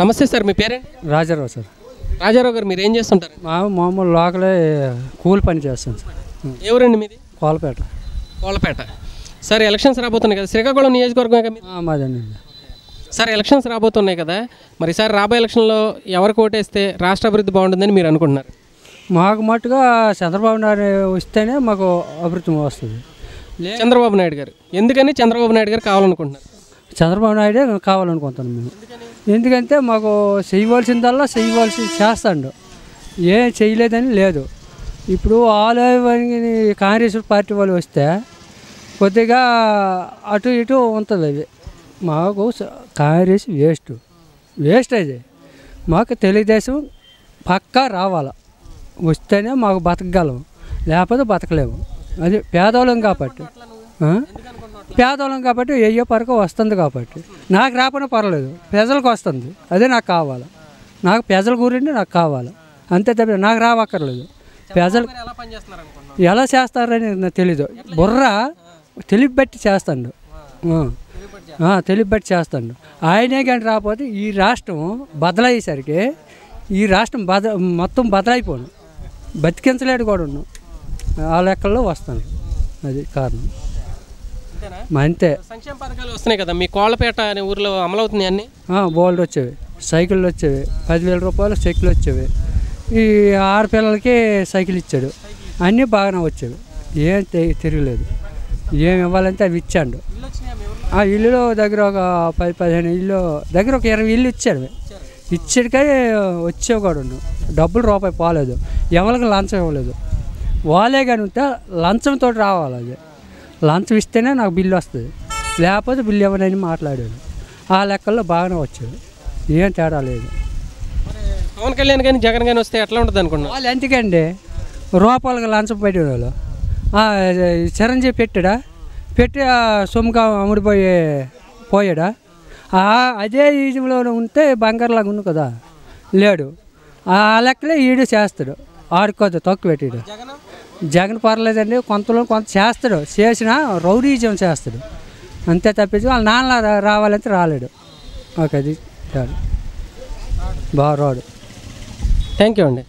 నమస్తే సార్ మీ పేరేంటి రాజారావు సార్. రాజారావు గారు మీరు ఏం చేస్తుంటారు? మా మామూలు లోకలే కూలి పని చేస్తాను సార్. ఏ ఊరండి మీది? కోలపేట. కోళ్ళపేట సార్ ఎలక్షన్స్ రాబోతున్నాయి కదా శ్రీకాకుళం నియోజకవర్గం మాదండి. సార్ ఎలక్షన్స్ రాబోతున్నాయి కదా మరి సార్ రాబోయే ఎలక్షన్లో ఎవరికి ఓటేస్తే రాష్ట్ర అభివృద్ధి బాగుంటుందని మీరు అనుకుంటున్నారు? మాకు మట్టుగా చంద్రబాబు నాయుడు వస్తేనే మాకు అభివృద్ధి వస్తుంది. చంద్రబాబు నాయుడు గారు. ఎందుకని చంద్రబాబు నాయుడు గారు కావాలనుకుంటున్నారు? చంద్రబాబు నాయుడే కావాలనుకుంటాను మేము. ఎందుకంటే మాకు చేయవలసిందల్లా చేయవలసి చేస్తాడు. ఏం చేయలేదని లేదు. ఇప్పుడు ఆలయానికి కాంగ్రెస్ పార్టీ వాళ్ళు వస్తే కొద్దిగా అటు ఇటు ఉంటుంది అది. మాకు కాంగ్రెస్ వేస్ట్. వేస్ట్ అది. మాకు తెలుగుదేశం పక్కా రావాలి. వస్తేనే మాకు బతకగలం. లేకపోతే బతకలేము. అది పేదవాళ్ళం కాబట్టి. పేదవాళ్ళం కాబట్టి అయ్యో పరకు వస్తుంది కాబట్టి. నాకు రాకపోయినా పర్లేదు ప్రజలకు వస్తుంది. అదే నాకు కావాలి. నాకు ప్రజల గురించి నాకు కావాలి. అంతే తప్ప నాకు రావక్కర్లేదు. ప్రజలు ఎలా చేస్తారని నాకు తెలీదు. బుర్ర తెలివి బట్టి చేస్తాడు తెలివి బట్టి చేస్తాడు. ఆయనే కానీ రాకపోతే ఈ రాష్ట్రం బదలయ్యేసరికి ఈ రాష్ట్రం బద మొత్తం బదలైపోను. బతికించలేడు కూడా ఉన్నాం ఆ లెక్కల్లో వస్తాను. అది కారణం. అంతే. సంక్షేమ పథకాలు వస్తున్నాయి కదా మీ కోళ్ళపేట అనే ఊర్లో అమలవుతున్నాయి అన్ని? బోల్డ్ వచ్చేవి. సైకిళ్ళు వచ్చేవి. పదివేల రూపాయలు సైకిల్ వచ్చేవి. ఈ ఆడపిల్లలకి సైకిల్ ఇచ్చాడు. అన్నీ బాగానే వచ్చేవి. ఏం తిరగలేదు. ఏం ఇవ్వాలంటే అవి ఇచ్చాడు. ఆ ఇల్లులో దగ్గర ఒక పది పదిహేను ఇల్లు దగ్గర ఒక ఇరవై ఇల్లు ఇచ్చాడు. ఇచ్చాడుకే వచ్చేవి కూడా ఉండు. డబ్బులు రూపాయి పోలేదు. ఎవరికి లంచం ఇవ్వలేదు. వాళ్ళే కానీ ఉంటే లంచంతో రావాలి అది. లంచం ఇస్తేనే నాకు బిల్లు వస్తుంది. లేకపోతే బిల్లు ఇవ్వనని మాట్లాడాడు ఆ లెక్కల్లో బాగానే వచ్చేది ఏం తేడా లేదు. పవన్ కళ్యాణ్ కానీ జగన్ కానీ వస్తే ఎట్లా ఉంటుంది అనుకుంటున్నారు వాళ్ళు ఎందుకండి? రూపాయలకు లంచం పెట్టిన వాళ్ళు ఆ, చిరంజీవి పెట్టాడా? పెట్టి ఆ సొమ్ముగా అమ్ముడిపోయి పోయాడా? ఆ, అదే ఈజీలో ఉంటే బంగారులాగా ఉంది కదా. లేడు. ఆ లెక్కలే ఈడు చేస్తాడు. ఆడుకోదు తక్కువ పెట్టాడు. జగన్ పర్లేదండి కొంతలో కొంత చేస్తాడు. చేసిన రౌడీజం చేస్తాడు. అంతే తప్పించి వాళ్ళ నాన్న రావాలంటే రాలేడు. ఓకే అది బాగా రోడ్. థ్యాంక్ యూ అండి.